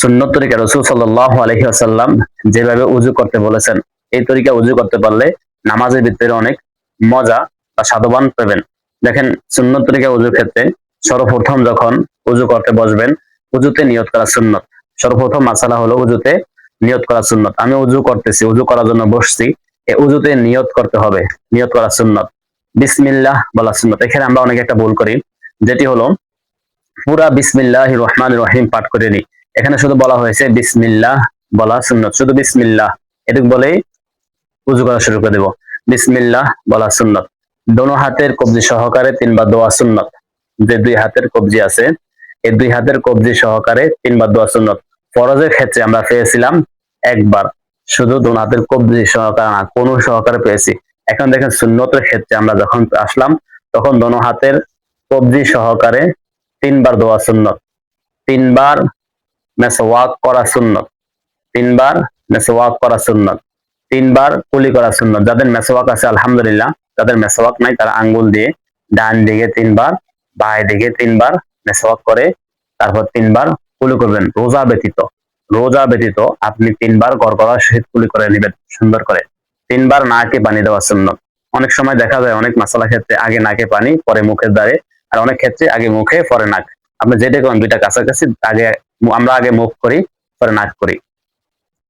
সুন্নত তরিকা রসুল সাল্লাহ আলহি আসাল্লাম যেভাবে উজু করতে বলেছেন, এই তরিকা উজু করতে পারলে নামাজের ভিতরে অনেক মজা বা সাধবান পাবেন। দেখেন, সুন্নত তরিকা উজুর ক্ষেত্রে সর্বপ্রথম যখন উজু করতে বসবেন, উজুতে নিয়ত করা সুন্নত। সর্বপ্রথম মাসালা হলো উজুতে নিয়ত করা সুন্নত। আমি উজু করতেছি, উজু করার জন্য বসছি এই উজুতে নিয়ত করতে হবে, নিয়ত করা সুন্নত। বিসমিল্লাহ বলা সুন্নত। এখানে আমরা অনেক একটা ভুল করি, যেটি হলো পুরা বিসমিল্লাহ রহমান রহিম পাঠ করে নিই। এখানে শুধু বলা হয়েছে বিসমিল্লাহ বলা সুন্নত, শুধু বিসমিল্লাহ। এটুকু বলেই উজু করা শুরু করে দেব। বিসমিল্লাহ বলা সুন্নত। দোনো হাতের কবজি সহকারে তিনবার দোয়া সুন্নত। যে দুই হাতের কবজি আছে এই দুই হাতের কবজি সহকারে তিনবার দোয়া সুন্নত। ফরজের ক্ষেত্রে আমরা পেয়েছিলাম একবার। শুধু দোনো হাতের কবজি সহকারে না, কোনো সহকারে পেয়েছি। এখন দেখেন সুন্নতের ক্ষেত্রে আমরা যখন আসলাম, তখন দোনো হাতের কবজি সহকারে তিনবার দোয়া সুন্নত। তিনবার মেসওয়াক করা সুন্নত। তিনবার মেসওয়াক করা সুন্নত। তিনবার কুলি করা সুন্নত। যাদের মেসওয়াক আছে, আলহামদুলিল্লাহ, যাদের মেসওয়াক নাই, তারা আঙ্গুল দিয়ে ডান দিকে তিনবার, বাঁয় দিকে তিনবার মেসওয়াক করে, তারপর তিনবার কুলি করবেন। রোজা ব্যতীত। রোজা ব্যতীত আপনি তিনবার গড়গড়া সহিত কুলি করে নেবেন, সুন্দর করে। তিনবার নাকে পানি দেওয়া সুন্নত। অনেক সময় দেখা যায়, অনেক মশলা ক্ষেত্রে আগে নাকে পানি, পরে মুখের দ্বারে, আর অনেক ক্ষেত্রে আগে মুখে, পরে নাক। আপনি যেটা করেন দুইটা কাছাকাছি, আগে আমরা আগে মুখ করি, পরে নাক করি।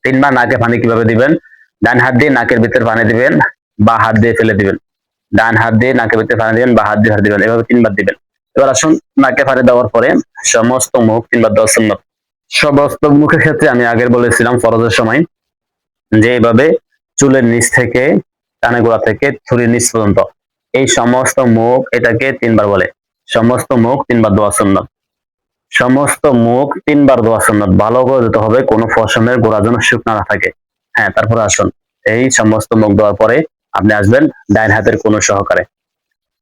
তিনবার নাকে পানি কীভাবে দিবেন? ডান হাত দিয়ে নাকের ভিতরে পানি দিবেন, বা হাত দিয়ে ফেলে দিবেন। ডান হাত দিয়ে নাকের ভিতরে পানি দিবেন, বা হাত দিয়ে দিবেন। এভাবে তিনবার দিবেন। এবার আসুন নাকে পানি দেওয়ার পরে সমস্ত মুখ তিনবার দেওয়া সুন্নত। সমস্ত মুখের ক্ষেত্রে আমি আগের বলেছিলাম ফরজের সময়, যে এভাবে চুলের নিচ থেকে, কানে গোড়া থেকে ছুরির নিচ পর্যন্ত, এই সমস্ত মুখ এটাকে তিনবার বলে। সমস্ত মুখ তিনবার দোয়া সুন্নত। সমস্ত মুখ তিনবার দোয়া সুন্নত। ভালো করে দিতে হবে, কোনো ফসলের গোড়া যেন শুকনা না থাকে। হ্যাঁ তারপরে আসুন। এই সমস্ত মুখ দেওয়ার পরে আপনি আসবেন ডাইন হাতের কোনো সহকারে।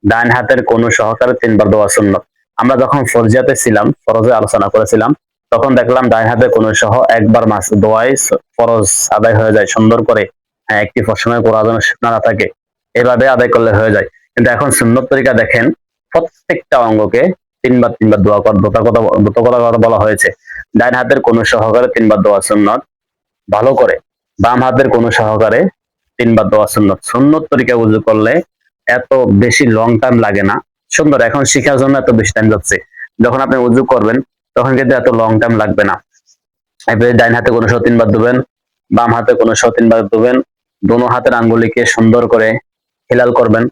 ডাইন হাতের কোনো সহকারে তিনবার দোয়া সুন্নত। আমরা যখন ফরজিয়াতে ছিলাম, ফরজে আলোচনা করেছিলাম, তখন দেখলাম ডাইন হাতে কোনো সহ একবার মাস দোয়াই ফরজ আদায় হয়ে যায়, সুন্দর করে হ্যাঁ একটি ফসলের গোড়া যেন শুকনা না থাকে। এভাবে আদায় করলে হয়ে যায়। কিন্তু এখন সুন্নত তরিকা দেখেন, প্রত্যেকটা অঙ্গকে তিনবার তিনবার দোয়া কর দোতা কথা দোতা কথা বলা হয়েছে। ডাইন হাতের কোনো সহকারে তিনবার দোয়া সুন্নত। ভালো করে বাম হাতের কোনো সহকারে তিনবার দোয়া সুন্নত। সুন্নত তরিকা উজু করলে এত বেশি লং টাইম লাগে না। সুন্দর, এখন শিখার জন্য এত বেশি টাইম যাচ্ছে। যখন আপনি উজু করবেন, তখন কিন্তু এত লং টাইম লাগবে না। ডাইন হাতে কোনো সহ তিনবার দেবেন বাম হাতে কোনো সহ তিনবার দেবেন দোনো হাতের আঙ্গুলিকে সুন্দর করে হিলাল করবেন।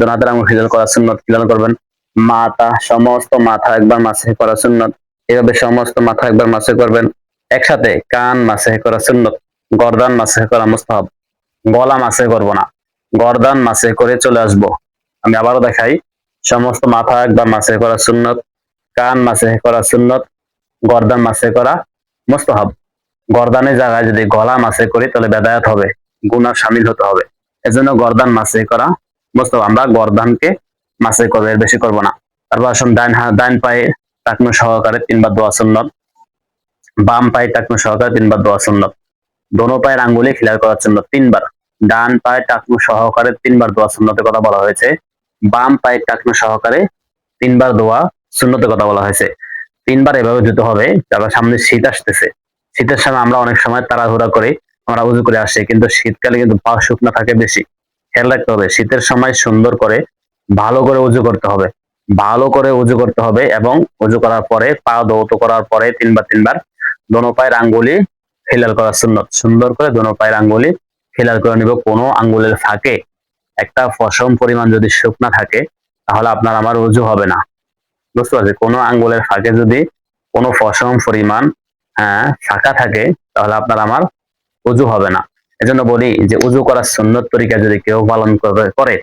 দোনো হাতের আঙ্গুল হিলাল করা সুন্নত হিলাল করবেন। মাথা, সমস্ত মাথা একবার মাসে করা সুন্নত। এভাবে সমস্ত মাথা একবার মাসে করবেন। একসাথে কান মাসে করা সুন্নত, গর্দান মাসে করা মুস্তাহাব। গলা মাসে করব না। গর্দান মাসে করে চলে আসব। আমি আবারও দেখাই, সমস্ত মাথা একবার মাসে করা সুন্নত, কান মাসে করা সুন্নত, গর্দান মাসে করা মুস্তাহাব। গর্দানের জায়গায় যদি গলা মাসে করি, তাহলে বেদায়াত হবে, গুনাহ শামিল হতে হবে। এজন্য গর্দান মাসে করা মুস্তাহাব। আমরা গর্দানকে মাসে করব, এর বেশি করব না। তারপর আসুন ডাইন ডাইন পায়ে টাকনু সহকারে তিনবার দোয়া সুন্নত বাম পায়ে টাকনু সহকারে তিনবার দোয়া সুন্নত দোনো পায়ের আঙ্গুলে খিলার করার জন্য তিনবার। ডান পায়ে টাকনু সহকারে তিনবার দোয়া সুন্নতের কথা বলা হয়েছে। বাম পায়ে টাকনু সহকারে তিনবার দোয়া সুন্নতের কথা বলা হয়েছে। তিনবার এভাবে যেতে হবে তারপর সামনে শীত আসতেছে। শীতের সময় আমরা অনেক সময় তাড়াহুড়া করে, আমরা উজু করে আসি, কিন্তু শীতকালে কিন্তু পা শুকনো থাকে বেশি। খেয়াল রাখতে হবে, শীতের সময় সুন্দর করে ভালো করে উজু করতে হবে। ভালো করে উজু করতে হবে এবং উজু করার পরে পা দৌত করার পরে তিনবার তিনবার দোনো পায়ের আঙ্গুলি হিলাল করা সুন্নত। সুন্দর করে দোনো পায়ের আঙ্গুলি হিলাল করে নিব। কোনো আঙ্গুলের ফাঁকে একটা ফসম পরিমাণ যদি শুকনা থাকে তাহলে আপনার আমার উজু হবে না। বুঝতে পারছি কোনো আঙ্গুলের ফাঁকে যদি কোনো ফসম পরিমাণ হ্যাঁ ফাঁকা থাকে তাহলে আপনার আমার উজু হবে না। এজন্য বলি যে উজু করার সুন্নত তরিকা যদি কেউ পালন করে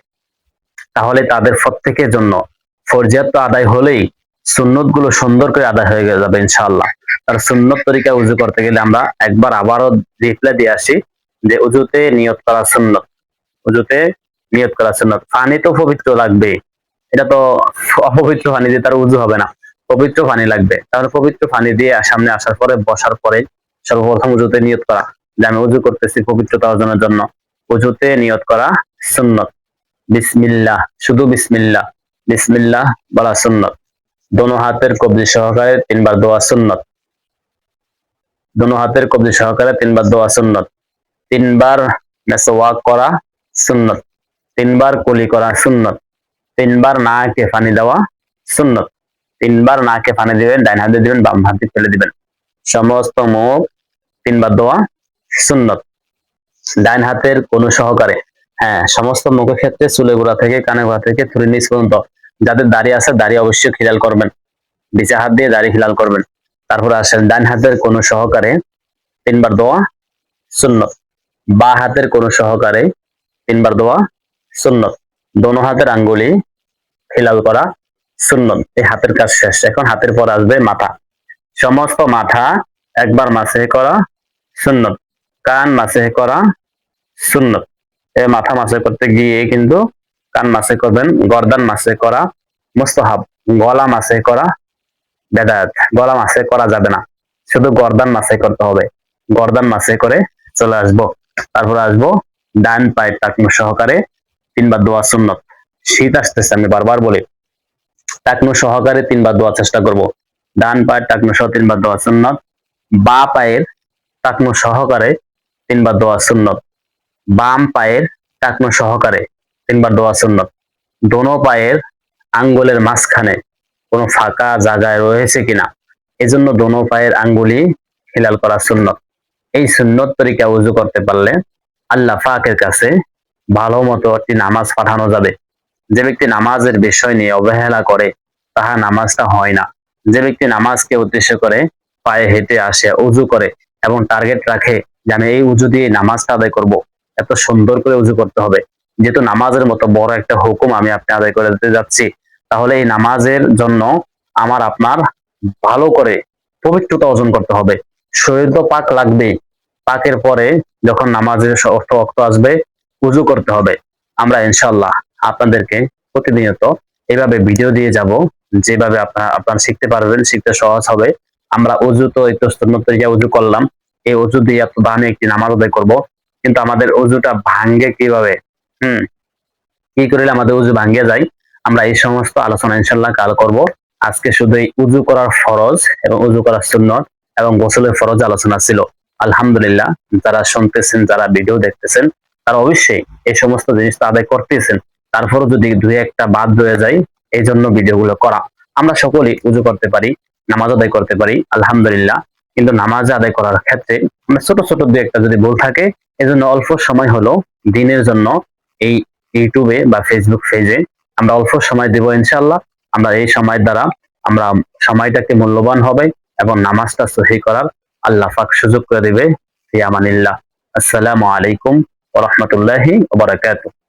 তাহলে তাদের প্রত্যেকের জন্য ফরজিয়াত আদায় হলেই সুন্নতগুলো সুন্দর করে আদায় হয়ে যাবে ইনশাআল্লাহ। আর সুন্নত তরিকা উজু করতে গেলে আমরা একবার আবারও রিপ্লাই দিয়ে আসি যে উজুতে নিয়ত করা সুন্নত। উজুতে নিয়ত করা সুন্নত। পানি তো পবিত্র লাগবে। এটা তো অপবিত্র পানি দিয়ে তার উজু হবে না। পবিত্র পানি লাগবে। তাহলে পবিত্র পানি দিয়ে সামনে আসার পরে, বসার পরে সর্বপ্রথম উজুতে নিয়ত করা। যে আমি উজু করতেছি পবিত্রতা অর্জনের জন্য। উজুতে নিয়ত করা সুন্নত। বিসমিল্লাহ, শুধু বিসমিল্লাহ। বিসমিল্লাহ বলা সুন্নত। দোনো হাতের কবজি সহকারে তিনবার দোয়া সুন্নত। দোনো হাতের কবজি সহকারে তিনবার দোয়া সুন্নত। তিনবার মেসওয়াক করা সুন্নত। তিনবার কুলি করা সুন্নত। তিনবার নাকে পানি দেওয়া সুন্নত। তিনবার নাকে পানি দিবেন ডাইন হাতে দিবেন, বাম হাতে ফেলে দিবেন। সমস্ত মুখ তিনবার দোয়া সুন্নত। ডাইন হাতের কোন সহকারে হ্যাঁ সমস্ত মুখের ক্ষেত্রে চুলে গোড়া থেকে কানে গোড়া থেকে থুরি নিচ পর্যন্ত। যাদের দাড়ি আছে, দাড়ি অবশ্যই খিলাল করবেন। বিচা হাত দিয়ে দাড়ি খিলাল করবেন। তারপরে আসেন, ডান হাতের কোন সহকারে তিনবার দোয়া শূন্য বা হাতের কোন সহকারে তিনবার দোয়া শূন্য দোনো হাতের আঙ্গুলি খিলাল করা, সুন্নত। এই হাতের কাজ শেষ। এখন হাতের পর আসবে মাথা। সমস্ত মাথা একবার মাসে করা শূন্য কান মাসে করা এই মাথা মাসে করতে গিয়ে কিন্তু কান মাসে করবেন, গর্দান মাসে করা মুস্তাহাব, গলা মাসে করা বেদায়াত। গলা মাসে করা যাবে না, শুধু গর্দান মাসে করতে হবে। গর্দান মাসে করে চলে আসব। তারপর আসব ডান পায়ের টাকনু সহকারে তিনবার দোয়া সুন্নত। শীত আসতেছে, আমি বারবার বলি টাকনু সহকারে তিনবার দোয়া চেষ্টা করব। ডান পায়ের টাকনু সহ তিনবার দোয়া সুন্নত, বা পায়ের টাকনু সহকারে তিনবার দোয়া সুন্নত। বাম পায়ের টাকনু সহকারে তিনবার দোয়া সুন্নত। দোনো পায়ের আঙ্গুলের মাঝখানে কোনো ফাঁকা জায়গায় রয়েছে কিনা, এজন্য দোনো পায়ের আঙ্গুলি হিলাল করা সুন্নত। এই সুন্নত তরিকা উজু করতে পারলে আল্লাহ ফাকের কাছে ভালো মতো একটি নামাজ পাঠানো যাবে। যে ব্যক্তি নামাজের বিষয় নিয়ে অবহেলা করে, তাহা নামাজটা হয় না। যে ব্যক্তি নামাজকে উদ্দেশ্য করে পায়ে হেঁটে আসে, উজু করে এবং টার্গেট রাখে যে আমি এই উজু দিয়ে নামাজটা আদায় করব এত সুন্দর করে উজু করতে হবে। যেহেতু নামাজের মতো বড় একটা হুকুম আমি আপনি আদায় করে দিতে যাচ্ছি, তাহলে এই নামাজের জন্য আমার আপনার ভালো করে পবিত্রতা অর্জন করতে হবে। শরীর তো পাক লাগবে, পাকের পরে যখন নামাজের অর্থ আসবে, উজু করতে হবে। আমরা ইনশাল্লাহ আপনাদেরকে প্রতিনিয়ত এভাবে ভিডিও দিয়ে যাব, যেভাবে আপনারা আপনারা শিখতে পারবেন, শিখতে সহজ হবে। আমরা উজু তো এই তো উজু করলাম, এই উজু দিয়ে এত দামি একটি নামাজ আদায় করব। কিন্তু আমাদের উজুটা ভাঙ্গে কীভাবে? হুম, কি করলে আমাদের উজু ভাঙ্গে যায়? আমরা এই সমস্ত আলোচনা ইনশাল্লাহ কাল করব। আজকে শুধু এই উজু করার ফরজ এবং উজু করার সুন্নত এবং গোসলের ফরজ আলোচনা ছিল। আলহামদুলিল্লাহ, যারা শুনতেছেন, যারা ভিডিও দেখতেছেন, তারা অবশ্যই এই সমস্ত জিনিস আদায় করতেছেন। তারপরও যদি দুই একটা বাদ রয়ে যায়, এই জন্য ভিডিওগুলো করা। আমরা সকলেই উজু করতে পারি, নামাজ আদায় করতে পারি। আলহামদুলিল্লাহ কিন্তু নামাজ আদায় করার ক্ষেত্রে আমরা ছোট ছোট দুই একটা যদি ভুল থাকে, এজন্য অল্প সময় হলো দিনের জন্য এই ইউটিউবে বা ফেসবুক পেজে আমরা অল্প সময় দেব ইনশাল্লাহ আমরা এই সময়ের দ্বারা আমরা সময়টাকে মূল্যবান হবে এবং নামাজটা সহি করার আল্লাহ পাক সুযোগ করে দিবে। ফিয়ামানিল্লাহ। আসসালামু আলাইকুম ওয়া রাহমাতুল্লাহি ওয়া বারাকাতুহু।